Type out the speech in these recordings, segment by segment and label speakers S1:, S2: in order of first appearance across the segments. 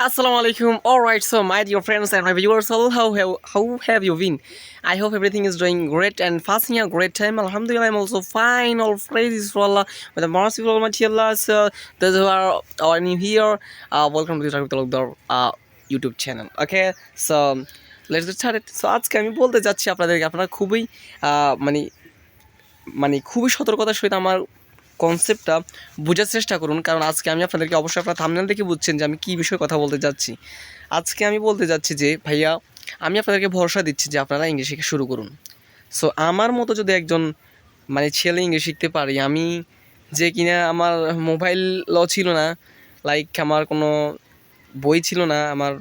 S1: Assalamu alaikum. All right, so my dear friends and my viewers, all how have how have you been? I hope everything is doing great and passing a great time. Alhamdulillah, I'm also fine. All praises for Allah. With the mercy of Almighty Allah. So those who are, are new here, uh, welcome to the Tarif Talukdar uh, YouTube channel. Okay, so let's get started. So আজকে আমি বলতে যাচ্ছি আপনাদেরকে আপনারা খুবই মানে মানে খুবই সতর্কতার সহিত আমার কনসেপ্টটা বোঝার চেষ্টা করুন। কারণ আজকে আমি আপনাদেরকে অবশ্যই আপনার থামনেল দেখে বুঝছেন যে আমি কী বিষয়ে কথা বলতে যাচ্ছি। আজকে আমি বলতে যাচ্ছি যে, ভাইয়া, আমি আপনাদেরকে ভরসা দিচ্ছি যে আপনারা ইংলিশ শিখে শুরু করুন। সো আমার মতো যদি একজন মানে ছেলে ইংলিশ শিখতে পারি, আমি যে কিনা আমার মোবাইল ল ছিল না লাইক আমার কোনো বই ছিল না, আমার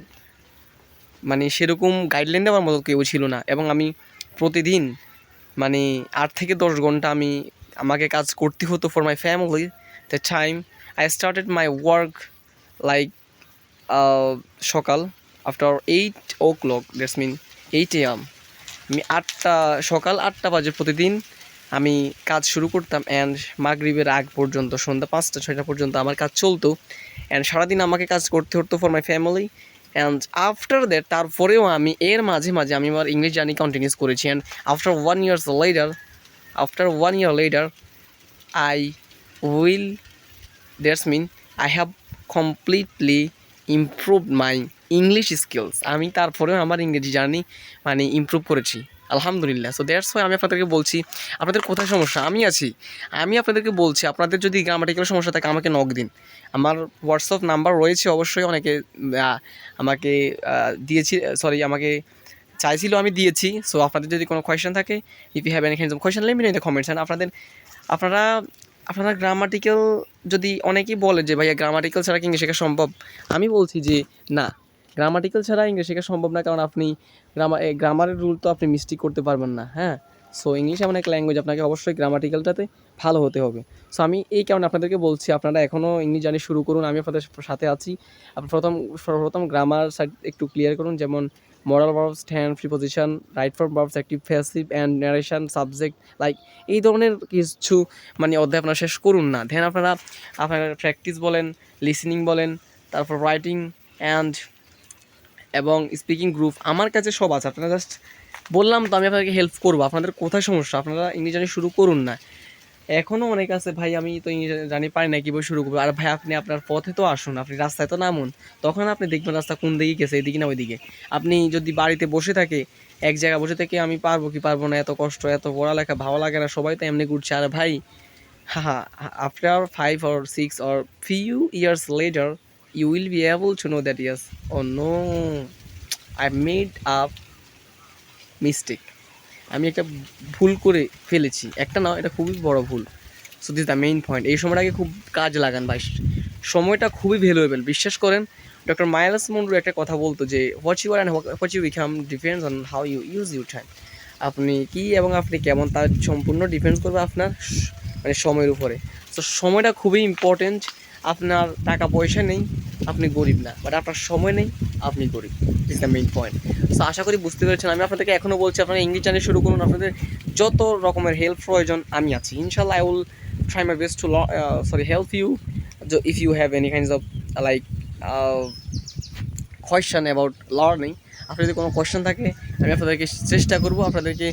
S1: মানে সেরকম গাইডলাইন দেওয়ার মতো কেউ ছিল না। এবং আমি প্রতিদিন মানে আট থেকে দশ ঘণ্টা আমি আমাকে কাজ করতে হতো for my family the time I started my work like সকাল after eight o'clock that's mean eight AM আমি আটটা, সকাল আটটা বাজে প্রতিদিন আমি কাজ শুরু করতাম অ্যান্ড মাগরিবের আগ পর্যন্ত, সন্ধ্যা পাঁচটা, ছয়টা পর্যন্ত আমার কাজ চলতো অ্যান্ড সারাদিন আমাকে কাজ করতে হতো for my family and after that তারপরেও আমি, এর মাঝে মাঝে আমি আমার ইংলিশ জার্নি কন্টিনিউস করেছি and after one years later after one year later I will that's mean I have completely improve my English skills আমি তারপরেও আমার ইংরেজি জার্নি মানে ইমপ্রুভ করেছি। আলহামদুলিল্লাহ। সো দ্যাটস ওয়াই আমি আপনাদেরকে বলছি, আপনাদের কোথায় সমস্যা? আমি আছি। আমি আপনাদেরকে বলছি, আপনাদের যদি গ্রামাটিক্যাল সমস্যা থাকে, আমাকে নক দিন। আমার হোয়াটসঅ্যাপ নাম্বার রয়েছে অবশ্যই অনেকে আমাকে দিয়েছি সরি আমাকে চাইছিল আমি দিয়েছি সো আপনাদের যদি কোনো কোয়েশ্চেন থাকে if you have any kinds of question let me in the comments and আপনাদের, আপনারা আপনারা গ্রামাটিক্যাল যদি অনেকেই বলে যে, ভাইয়া গ্রামাটিক্যাল ছাড়া কি ইংলিশ শেখা সম্ভব? আমি বলছি যে, না গ্রামাটিক্যাল ছাড়া ইংলিশ শেখা সম্ভব না, কারণ আপনি গ্রামার গ্রামারের রুল তো আপনি মিস্টেক করতে পারবেন না হ্যাঁ? সো ইংলিশ এমন এক ল্যাঙ্গুয়েজ আপনাকে অবশ্যই গ্রামাটিক্যালটাতে ভালো হতে হবে। সো আমি এই কারণে আপনাদেরকে বলছি, আপনারা এখনও ইংলিশ জানি শুরু করুন, আমি আপনাদের সাথে আছি। আপনি প্রথম, সর্বপ্রথম গ্রামার সাইড একটু ক্লিয়ার করুন, যেমন moral verbs stand preposition right for verbs active passive and narration subject like এই ধরনের কিছু মানে অধ্যায় আপনারা শেষ করুন না। ধ্যান আপনারা আপনারা প্র্যাকটিস বলেন লিসনিং বলেন, তারপর রাইটিং অ্যান্ড এবং স্পিকিং গ্রুপ আমার কাছে সব আছে, আপনারা জাস্ট বললাম তো আমি আপনাকে হেল্প করব। আপনাদের কোথায় সমস্যা? আপনারা ইংরেজি শুরু করুন না। এখনও অনেক আছে। ভাই, আমি তো জানি, পারি না কীভাবে শুরু করব। আর ভাই, আপনি আপনার পথে তো আসুন। আপনি রাস্তায় তো নামুন। তখন আপনি দেখবেন রাস্তা কোন দিকে গেছে, এদিকে না ওইদিকে। আপনি যদি বাড়িতে বসে থাকে, এক জায়গায় বসে থেকে আমি পারব কি পারব না, এত কষ্ট, এত পড়ালেখা ভালো লাগে না, সবাই তো এমনি ঘুরছে। আর ভাই হ্যাঁ after five or six or few years later you will be able to know that yes oh no I made up mistake আমি একটা ভুল করে ফেলেছি। একটা না, এটা খুবই বড় ভুল। So this the main point এই সময়টাকে খুব কাজ লাগান ভাই সময়টা খুবই ভ্যালুয়েবল বিশ্বাস করেন ডক্টর মাইলাস মন্ডু একটা কথা বলতো যে what you are and what you become depends on how you use you time আপনি কি এবং আপনি কেমন তার সম্পূর্ণ ডিপেন্ড করবে আপনার মানে সময়ের উপরে। তো সময়টা খুবই ইম্পর্টেন্ট আপনার টাকা পয়সা নেই, আপনি গরিব না। বাট আপনার সময় নেই, আপনি গরিব। Is the main point so আশা করি বুঝতে পেরেছেন। আমি আপনাদেরকে এখনও বলছি, আপনারা ইংলিশ জানি শুরু করুন। আপনাদের যত রকমের হেল্প প্রয়োজন, আমি আছি। ইনশাল্লাহ I will try my best to sorry help you if you have any kinds of like question about learning আপনার যদি কোনো কোয়েশ্চেন থাকে, আমি আপনাদেরকে চেষ্টা করব আপনাদেরকে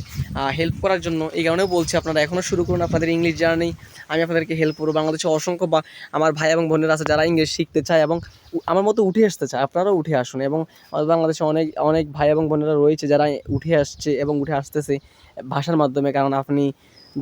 S1: হেল্প করার জন্য। এই কারণেও বলছি, আপনারা এখনও শুরু করুন, আপনাদের ইংলিশ জার্নি আমি আপনাদেরকে হেল্প করব। বাংলাদেশে অসংখ্য বা, আমার ভাই এবং বোনেরা আছে যারা ইংলিশ শিখতে চায় এবং আমার মতো উঠে আসতে চায়, আপনারাও উঠে আসুন এবং বাংলাদেশে অনেক অনেক ভাই এবং বোনেরা রয়েছে যারা উঠে আসছে এবং উঠে আসতেছে ভাষার মাধ্যমে। কারণ আপনি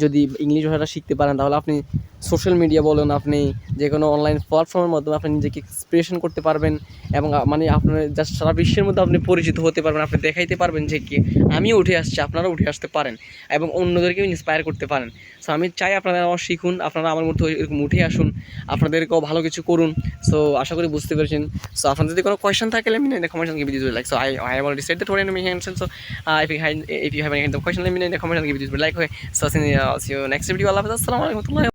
S1: যদি ইংলিশ ভাষাটা শিখতে পারেন তাহলে আপনি সোশ্যাল মিডিয়া বলুন আপনি যে কোনো অনলাইন প্ল্যাটফর্মের মাধ্যমে আপনি নিজেকে এক্সপ্রেশন করতে পারবেন এবং মানে আপনার জাস্ট সারা বিশ্বের মধ্যে আপনি পরিচিত হতে পারবেন আপনি দেখাইতে পারবেন যে কি আমিও উঠে আসছি আপনারাও উঠে আসতে পারেন এবং অন্যদেরকেও ইন্সপায়ার করতে পারেন। সো আমি চাই আপনারা আমার শিখুন আপনারা আমার মধ্যে এরকম উঠে আসুন আপনাদেরকেও ভালো কিছু করুন। সো আশা করি বুঝতে পেরেছেন। সো আপনাদের যদি কোনো কোয়েশ্চেন থাকে আমি and give it this like so I, I have already said that what enemy hands so uh, if you have if you have any kind of question let me know in আছি next video আল্লাহ আসসালামু আলাইকুম